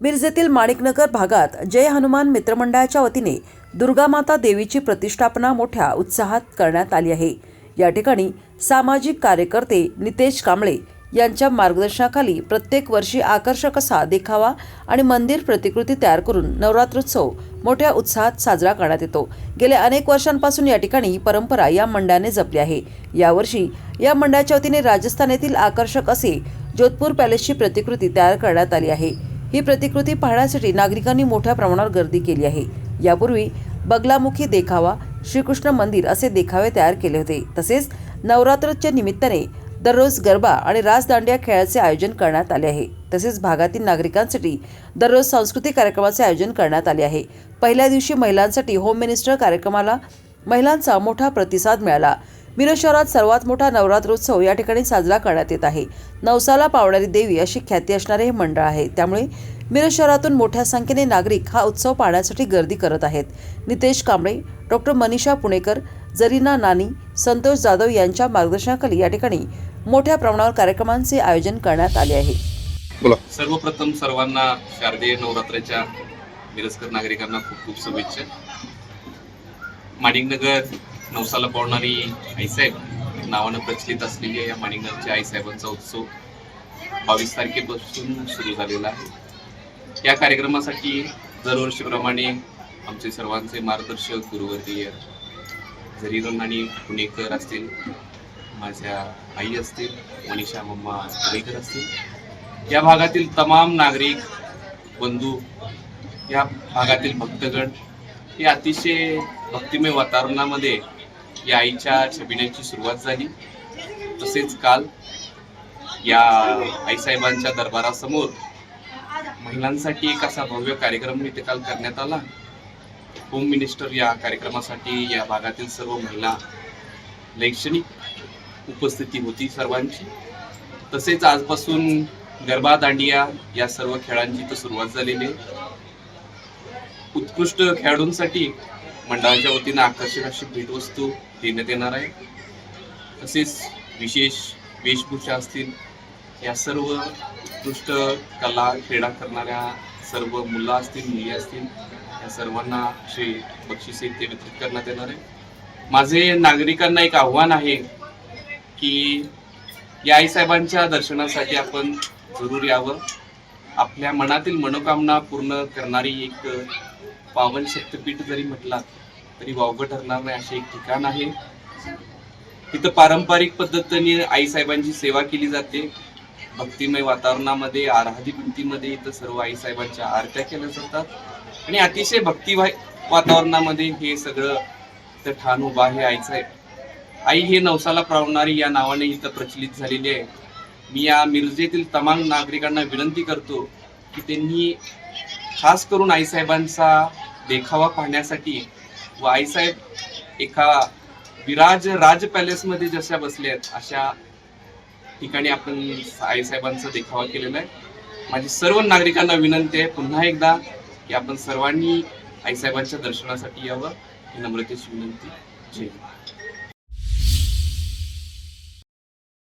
मिरजेतील माणिकनगर भागात जय हनुमान मित्रमंडळाच्या वतीने दुर्गामाता देवीची प्रतिष्ठापना मोठ्या उत्साहात करण्यात आली आहे. या ठिकाणी सामाजिक कार्यकर्ते नितेश कांबळे यांच्या मार्गदर्शनाखाली प्रत्येक वर्षी आकर्षक असा देखावा आणि मंदिर प्रतिकृती तयार करून नवरात्रोत्सव मोठ्या उत्साहात साजरा करण्यात येतो. गेल्या अनेक वर्षांपासून या ठिकाणी परंपरा या मंडळाने जपली आहे. यावर्षी या मंडळाच्या वतीने राजस्थान येथील आकर्षक असे जोधपूर पॅलेसची प्रतिकृती तयार करण्यात आली आहे. ही प्रतिकृती पाहण्यासाठी नागरिकांनी मोठ्या प्रमाणावर गर्दी केली आहे. यापूर्वी बगलामुखी देखावा श्रीकृष्ण मंदिर असे देखावे तयार केले होते. तसेच नवरात्रच्या निमित्ताने दररोज गरबा आणि राजदांडिया खेळाचे आयोजन करण्यात आले आहे. तसेच भागातील नागरिकांसाठी दररोज सांस्कृतिक कार्यक्रमाचे आयोजन करण्यात आले आहे. पहिल्या दिवशी महिलांसाठी होम मिनिस्टर कार्यक्रमाला महिलांचा मोठा प्रतिसाद मिळाला. मिरज शहरात सर्वात मोठा नवरात्रोत्सव या ठिकाणी साजरा करण्यात येत आहे. नवसाला पावणारी देवी अशी ख्याती असणारे हे मंडळ आहे. त्यामुळे मिरज शहरातून मोठ्या संख्येने नागरिक हा उत्सव पाहण्यासाठी गर्दी करत आहेत. नितेश कांबळे डॉक्टर मनीषा पुणेकर जरीना नानी संतोष जाधव यांच्या मार्गदर्शनाखाली या ठिकाणी मोठ्या प्रमाणावर कार्यक्रमांचे आयोजन करण्यात आले आहे. बोला. सर्वप्रथम सर्वांना शारदीय नवरात्राच्या मिरजकर नागरिकांना खूप खूप शुभेच्छा. माणिकनगर नवसाला पावणारी आईसाहेब नावानं प्रचलित असलेली या माणिंगांच्या आईसाहेबांचा उत्सव बावीस तारखेपासून सुरू झालेला आहे. या कार्यक्रमासाठी दरवर्षीप्रमाणे आमचे सर्वांचे मार्गदर्शक गुरुवर्गीय जरीरन आणि पुणेकर असतील माझ्या आई असतील मनीषा मम्मा पुणेकर असतील या भागातील तमाम नागरिक बंधू या भागातील भक्तगण हे अतिशय भक्तिमय वातावरणामध्ये या आईच्या छबिण्यांची सुरुवात झाली. तसेच काल या आईसाहेबांच्या दरबारासमोर महिलांसाठी एक असा भव्य कार्यक्रम इथे काल करण्यात आला. होम मिनिस्टर या कार्यक्रमासाठी या भागातील सर्व महिला लैक्षणिक उपस्थिती होती सर्वांची. तसेच आजपासून गरबा दांडिया या सर्व खेळांची तर सुरुवात झालेली आहे. उत्कृष्ट खेळाडूंसाठी मंडळाच्या वतीनं आकर्षक अशी भेटवस्तू देण्यात येणार आहे तसेच विशेष वेशभूषा असतील या सर्व उत्कृष्ट कला क्रीडा करणाऱ्या सर्व मुलं असतील मुली असतील या सर्वांना असे बक्षिसे ते वितरित करण्यात येणार आहे. माझे नागरिकांना एक आव्हान आहे की या आईसाहेबांच्या दर्शनासाठी आपण जरूर यावं. आपल्या मनातील मनोकामना पूर्ण करणारी एक पावन शक्तपीठ जरी म्हटलात तरी वावगं ठरणार नाही असे एक ठिकाण आहे. तिथं पारंपरिक पद्धतीने आईसाहेबांची सेवा केली जाते. भक्तिमय वातावरणामध्ये आराधी भिंतीमध्ये इथं सर्व आईसाहेबांच्या आरत्या केल्या जातात. आणि अतिशय भक्ती वातावरणामध्ये हे सगळं इथं ठाण उभा आहे. आईसाहेब आई हे नवसाला प्रावणारी या नावाने इथं प्रचलित झालेली आहे. मी या मिरजेतील तमाम नागरिकांना विनंती करतो की त्यांनी खास करून आईसाहेबांचा देखावा पाहण्यासाठी व आईसाहेब एका विराज राज पॅलेसमध्ये जशा बसल्या आहेत अशा ठिकाणी आपण आईसाहेबांचा देखावा केलेला आहे. माझी सर्व नागरिकांना विनंती आहे पुन्हा एकदा की आपण सर्वांनी आईसाहेबांच्या दर्शनासाठी यावं ही नम्रतेची विनंती. जय